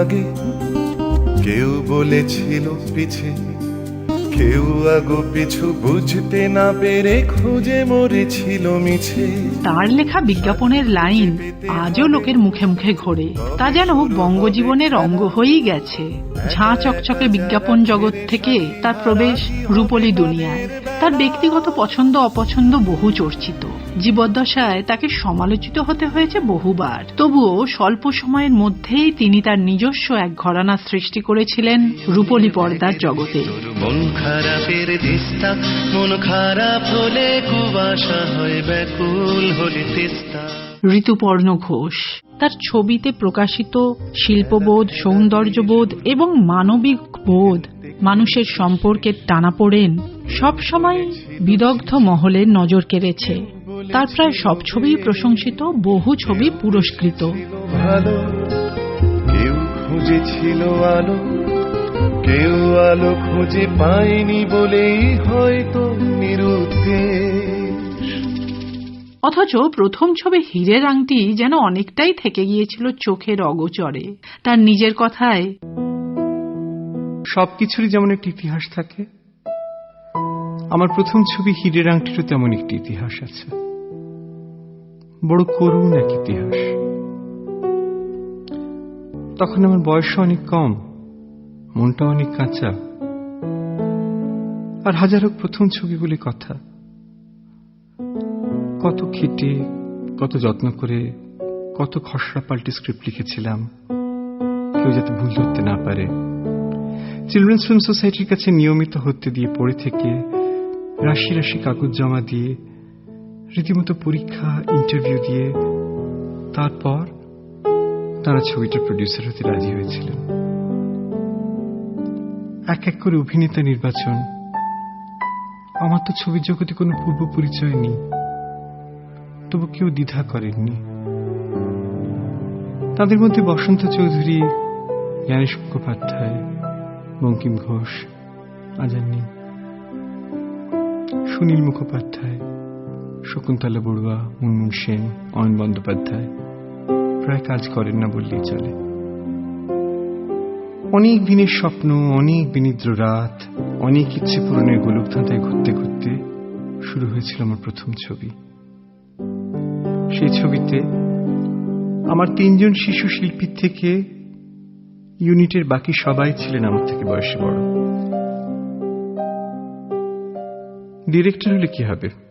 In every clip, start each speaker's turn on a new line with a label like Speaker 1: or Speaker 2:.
Speaker 1: আগে কেউ বলেছিল পিছে, কেউ আগো পিছু বুঝতে না পেরে খুঁজে মরেছিল মিছে।
Speaker 2: তার লেখা বিজ্ঞাপনের লাইন আজও লোকের মুখে মুখে ঘোরে। তা যেন বঙ্গজীবনের অঙ্গ হয়েই গেছে। ঝাঁ চকচকে বিজ্ঞাপন জগৎ থেকে তার প্রবেশ রূপলী দুনিয়ায়। তার ব্যক্তিগত পছন্দ অপছন্দ বহু চর্চিত। জীবদ্দশায় তাকে সমালোচিত হতে হয়েছে বহুবার। তবুও স্বল্প সময়ের মধ্যেই তিনি তার নিজস্ব এক ঘরানা সৃষ্টি করেছিলেন রূপলী পর্দার জগতে।
Speaker 3: তোর মন খারাপের দিস্তা মন খারাপ হলে কুয়াশা হয় ব্যাকুল হলে তেস্তা।
Speaker 2: ঋতুপর্ণ ঘোষ তার ছবিতে প্রকাশিত শিল্পবোধ সৌন্দর্যবোধ এবং মানবিক বোধ মানুষের সম্পর্কে সম্পর্কের টানাপোড়েন সবসময় বিদগ্ধ মহলের নজর কেড়েছে। তার প্রায় সব ছবিই প্রশংসিত বহু ছবি পুরস্কৃত।
Speaker 1: ভালো কেউ খুঁজেছিল আলো কেউ আলো খুঁজে পায়নি বলেই হয়তো নিরুদ্দেশ।
Speaker 2: অথচ প্রথম ছবি হীরের আংটি যেন অনেকটাই থেকে গিয়েছিল চোখের অগোচরে। তার নিজের কথায়
Speaker 4: সবকিছুরই যেমন একটি ইতিহাস থাকে আমার প্রথম ছবি হীরের আংটিরও তেমন একটি ইতিহাস আছে। বড় করুণ এক ইতিহাস। তখন আমার বয়স অনেক কম, মনটা অনেক কাঁচা। আর হাজারো প্রথম ছবিগুলি কথা। কত খেটে, কত যত্ন করে, কত খসড়া পাল্টে স্ক্রিপ্ট লিখেছিলাম। কেউ যাতে ভুল ধরতে না পারে। চিলড্রেন্স ফিল্ম সোসাইটির কাছে নিয়মিত হতে দিয়ে পড়ে থেকে রাশি রাশি কাগজ জমা দিয়ে রীতিমতো পরীক্ষা ইন্টারভিউ দিয়ে তারপর তারা ছবিটার প্রডিউসার হতে রাজি হয়েছিলেন। এক এক করে অভিনেতা নির্বাচন। আমার তো ছবির জগতে কোনো পূর্ব পরিচয় নেই। তবু কেউ দ্বিধা করেননি। তাদের মধ্যে বসন্ত চৌধুরী, জ্ঞানেশ মুখোপাধ্যায়, বঙ্কিম ঘোষ আজার নেই সুনীল মুখোপাধ্যায় শকুন্তলা বড়ুয়া, মুনমুন সেন, অয়ন বন্দ্যোপাধ্যায়। প্রায় কাজ করেন না বললেই চলে। অনেক দিনের স্বপ্ন, অনেক বিনিদ্র রাত, অনেক ইচ্ছে পূরণের গোলক ধাঁধায় ঘুরতে ঘুরতে শুরু হয়েছিল আমার প্রথম ছবি। সেই ছবিতে আমার তিনজন শিশু শিল্পীর থেকে ইউনিটের বাকি সবাই ছিলেন আমার থেকে বয়সে বড়। ডিরেক্টর হলে কি হবে?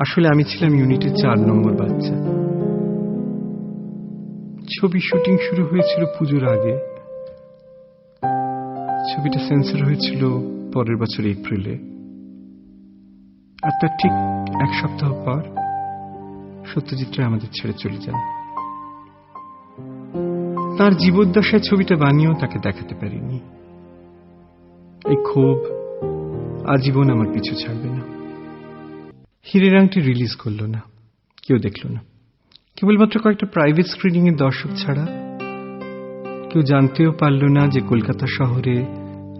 Speaker 4: আসলে আমি ছিলাম ইউনিটের চার নম্বর বাচ্চা। ছবি শুটিং শুরু হয়েছিল পুজোর আগে। ছবিটা সেন্সর হয়েছিল পরের বছর এপ্রিলে। আর তার ঠিক এক সপ্তাহ পর সত্যজিৎ রায় আমাদের ছেড়ে চলে যান। তার জীবদ্দশায় ছবিটা বানিয়েও তাকে দেখাতে পারিনি। এই ক্ষোভ আজীবন আমার পিছু ছাড়বে না। হিরের আংটি রিলিজ করল না। কেউ দেখল না। কেবলমাত্র কয়েকটা প্রাইভেট স্ক্রিনিং এর দর্শক ছাড়া। কেউ জানতেও পারল না যে কলকাতা শহরে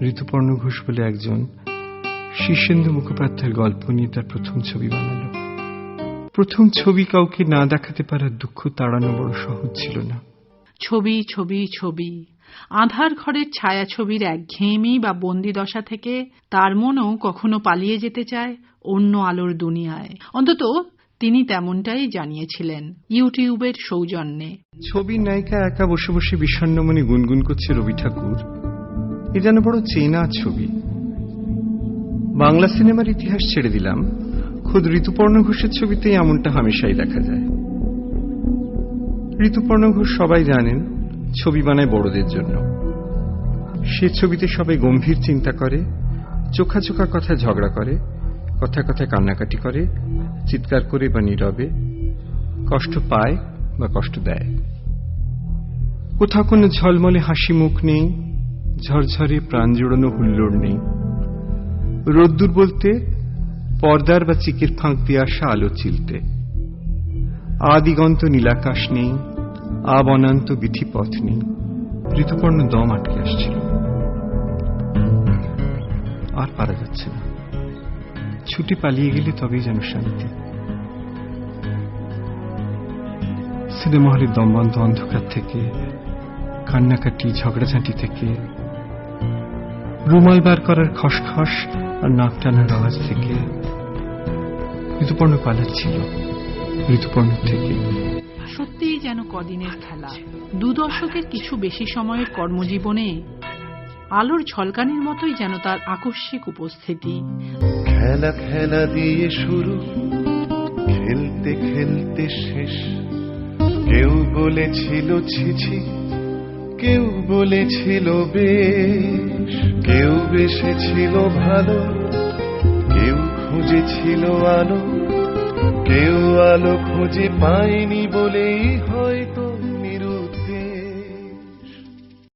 Speaker 4: ঋতুপর্ণ ঘোষ বলে একজন শীর্ষেন্দু মুখোপাধ্যায়ের গল্প নিয়ে তার প্রথম ছবি বানালো। প্রথম ছবি কাউকে না দেখাতে পারার দুঃখ তাড়ানো বড় সহজ ছিল না।
Speaker 2: ছবি ছবি ছবি। আধার ঘরের ছায়া ছায়াছবির একঘেয়েমি বা বন্দিদশা থেকে তার মনও কখনো পালিয়ে যেতে চায় অন্য আলোর দুনিয়ায়। অন্তত তিনি তেমনটাই জানিয়েছিলেন ইউটিউবের সৌজন্যে।
Speaker 4: ছবির নায়িকা একা বসে বসে বিষণ্ণ মনে গুনগুন করছে রবি ঠাকুর। এ যেন বড় চেনা ছবি। বাংলা সিনেমার ইতিহাস ছেড়ে দিলাম। খোদ ঋতুপর্ণ ঘোষের ছবিতেই এমনটা হামেশাই দেখা যায়। ঋতুপর্ণ ঘোষ সবাই জানেন, ছবি বানায় বড়দের জন্য। সে ছবিতে সবাই গম্ভীর চিন্তা করে, চোখা চোখা কথা ঝগড়া করে কথা কথায় কান্নাকাটি করে, চিৎকার করে বা নীরবে, কষ্ট পায় বা কষ্ট দেয়। কোথাও কোনো ঝলমলে হাসি মুখ নেই, ঝরঝরে প্রাণ জোড়ানো হুল্লোড় নেই। রোদ্দুর বলতে পর্দার বা চিকের ফাঁক দিয়ে আসা আলো চিলতে। আদিগন্ত নীলাকাশ নেই, আবনান্ত বিধি পথ নেই। ঋতুপর্ণ দম আটকে আসছিল। আর পারা যাচ্ছে না। ছুটি পালিয়ে গেলে তবেই যেন শান্তি। সিনেমা হলের দমবন্ধ অন্ধকার থেকে, কান্নাকাটি, ঝগড়াঝাঁটি থেকে, রুমাল বার করার খসখস আর নাক টানার আওয়াজ থেকে, ঋতুপর্ণ পালাচ্ছিল, ঋতুপর্ণ থেকে।
Speaker 2: সত্যিই যেন কদিনের খেলা। দু দশকের কিছু বেশি সময়ের কর্মজীবনে আলোর ঝলকানির মতোই যেন তার আকস্মিক উপস্থিতি।
Speaker 1: খেলা খেলা দিয়ে শুরু। খেলতে খেলতে শেষ। কেউ বলেছিল ছিছি কেউ বলেছিল, বেশ। কেউ বেসেছিল ভালো। কেউ খুঁজেছিল আলো। কেউ আলো খুঁজে পায়নি বলেই হয়তো